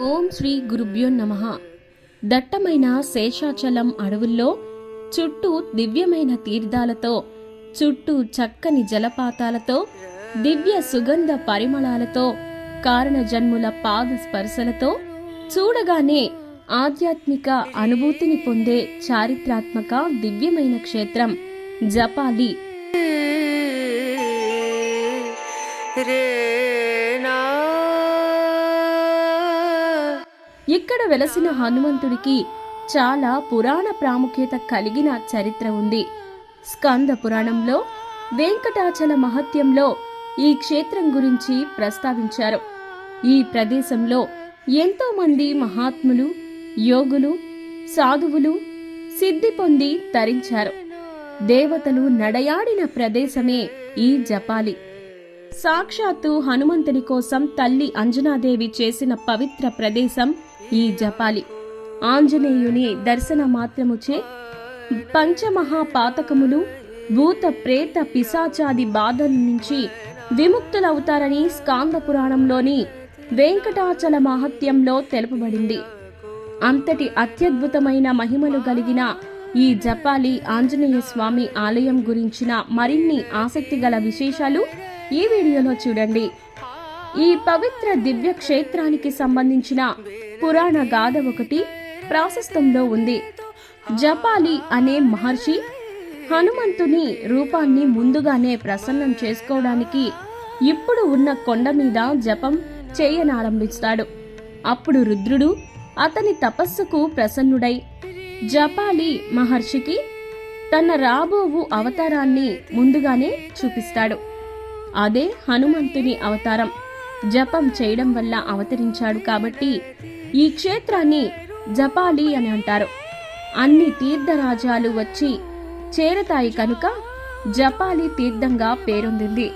ఓం శ్రీ గురుభ్యో నమ. దట్టమైన శేషాచలం అడవుల్లో చుట్టూ దివ్యమైన తీర్థాలతో చుట్టూ చక్కని జలపాతాలతో దివ్య సుగంధ పరిమళాలతో కారణ జన్ముల పాద స్పర్శలతో చూడగానే ఆధ్యాత్మిక అనుభూతిని పొందే చారిత్రాత్మక దివ్యమైన క్షేత్రం జపాలి. ఇక్కడ వెలసిన హనుమంతుడికి చాలా పురాణ ప్రాముఖ్యత కలిగిన చరిత్ర ఉంది. స్కంద పురాణంలో వెంకటాచల మహత్యంలో ఈ క్షేత్రం గురించి ప్రస్తావించారు. ఈ ప్రదేశంలో ఎంతో మంది మహాత్ములు యోగులు సాధువులు సిద్ధి పొంది తరించారు. దేవతలు నడయాడిన ప్రదేశమే ఈ జపాలి. సాక్షాత్తు హనుమంతుని కోసం తల్లి అంజనాదేవి చేసిన పవిత్ర ప్రదేశం ఈ జపాలి. ఆంజనేయుని దర్శన మాత్రముచే పంచమహాపాతకములు భూత ప్రేత పిశాచాది బాధల నుంచి విముక్తులవుతారని స్కాంద పురాణంలోని వెంకటాచల మహత్యంలో తెలుపబడింది. అంతటి అత్యద్భుతమైన మహిమలు కలిగిన ఈ జపాలి ఆంజనేయ స్వామి ఆలయం గురించిన మరిన్ని ఆసక్తిగల విశేషాలు ఈ వీడియోలో చూడండి. ఈ పవిత్ర దివ్య క్షేత్రానికి సంబంధించిన పురాణ గాథ ఒకటి ప్రాశస్తంలో ఉంది. జపాలి అనే మహర్షి హనుమంతుని రూపాన్ని ముందుగానే ప్రసన్నం చేసుకోవడానికి ఇప్పుడు ఉన్న కొండ మీద జపం చేయనారంభిస్తాడు. అప్పుడు రుద్రుడు అతని తపస్సుకు ప్రసన్నుడై జపాలి మహర్షికి తన రాబోవు అవతారాన్ని ముందుగానే చూపిస్తాడు. అదే హనుమంతుని అవతారం. జపం చేయడం వల్ల అవతరించాడు కాబట్టి ఈ క్షేత్రాన్ని జపాలి అని అంటారు అన్ని తీర్థరాజాలు వచ్చి చేరతాయి కనుక జపాలి తీర్థంగా పేరొందింది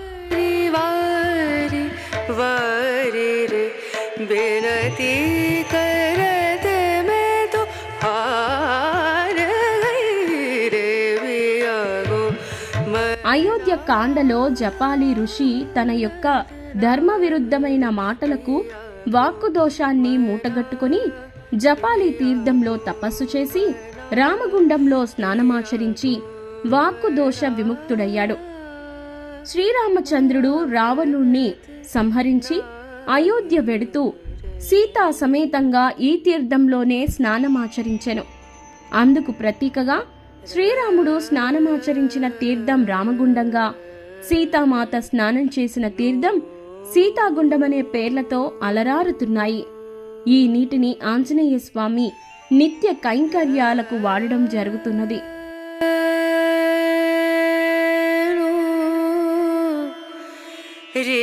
वारी वारी रे बेनती करते मैं तो हार गई रे वियागो मैं అయోధ్య కాండలో జపాలి ఋషి తన యొక్క ధర్మ విరుద్ధమైన మాటలకు వాక్కు దోషాన్ని మూటగట్టుకుని జపాలి తీర్థంలో తపస్సు చేసి రామగుండంలో స్నానమాచరించి వాక్కు దోష విముక్తుడయ్యాడు. శ్రీరామచంద్రుడు రావణుణ్ణి సంహరించి అయోధ్య వెడుతూ సీతా సమేతంగా ఈ తీర్థంలోనే స్నానమాచరించెను. అందుకు ప్రతీకగా శ్రీరాముడు స్నానమాచరించిన తీర్థం రామగుండంగా సీతామాత స్నానం చేసిన తీర్థం సీతాగుండమనే పేర్లతో అలరారుతున్నాయి. ఈ నీటిని ఆంజనేయ స్వామి నిత్య కైంకర్యాలకు వాడడం జరుగుతున్నది. రే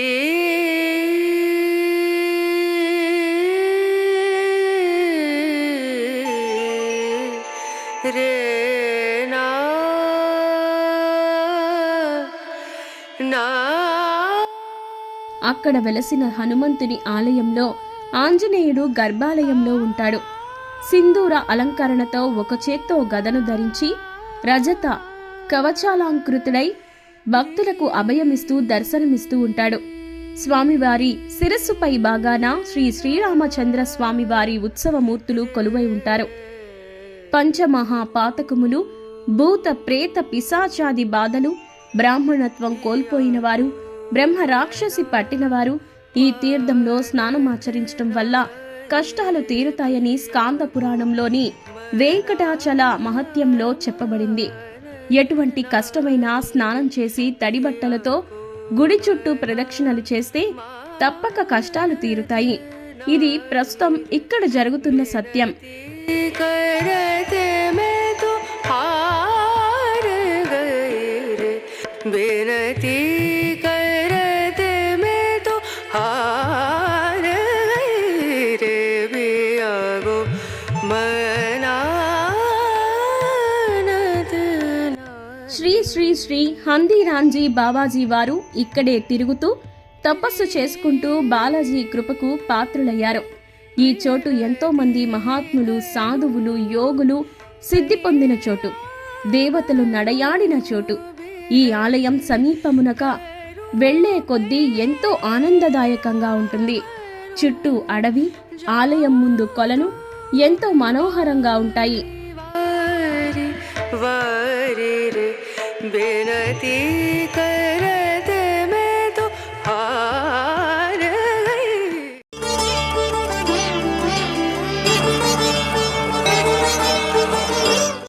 రే అక్కడ వెలసిన హనుమంతుని ఆలయంలో ఆంజనేయుడు గర్భాలయంలో ఉంటాడు. సింధూర అలంకరణతో ఒక చేత్తో గదను ధరించి రజత కవచాలాంకృతుడై భక్తులకు అభయమిస్తూ దర్శనమిస్తూ ఉంటాడు. స్వామివారి శిరస్సుపై భాగాన శ్రీ శ్రీరామచంద్ర స్వామివారి ఉత్సవమూర్తులు కొలువై ఉంటారు. పంచమహా పాతకములు భూత ప్రేత పిశాచాది బాధలు బ్రాహ్మణత్వం కోల్పోయిన వారు బ్రహ్మ రాక్షసి పట్టినవారు ఈ తీర్థంలో స్నానమాచరించటం వల్ల కష్టాలు తీరుతాయని స్కాంద పురాణంలోని వెంకటాచల మహత్యంలో చెప్పబడింది. ఎటువంటి కష్టమైన స్నానం చేసి తడి బట్టలతో గుడి చుట్టూ ప్రదక్షిణలు చేస్తే తప్పక కష్టాలు తీరుతాయి. ఇది ప్రస్తుతం ఇక్కడ జరుగుతున్న సత్యం. శ్రీ హందీరాంజీ బాబాజీ వారు ఇక్కడే తిరుగుతూ తపస్సు చేసుకుంటూ బాలాజీ కృపకు పాత్రులయ్యారు. ఈ చోటు ఎంతో మంది మహాత్ములు సాధువులు యోగులు సిద్ధి పొందిన చోటు. దేవతలు నడయాడిన చోటు. ఈ ఆలయం సమీపమునక వెళ్ళే కొద్దీ ఎంతో ఆనందదాయకంగా ఉంటుంది. చుట్టూ అడవి ఆలయం ముందు కొలను ఎంతో మనోహరంగా ఉంటాయి. विनती कर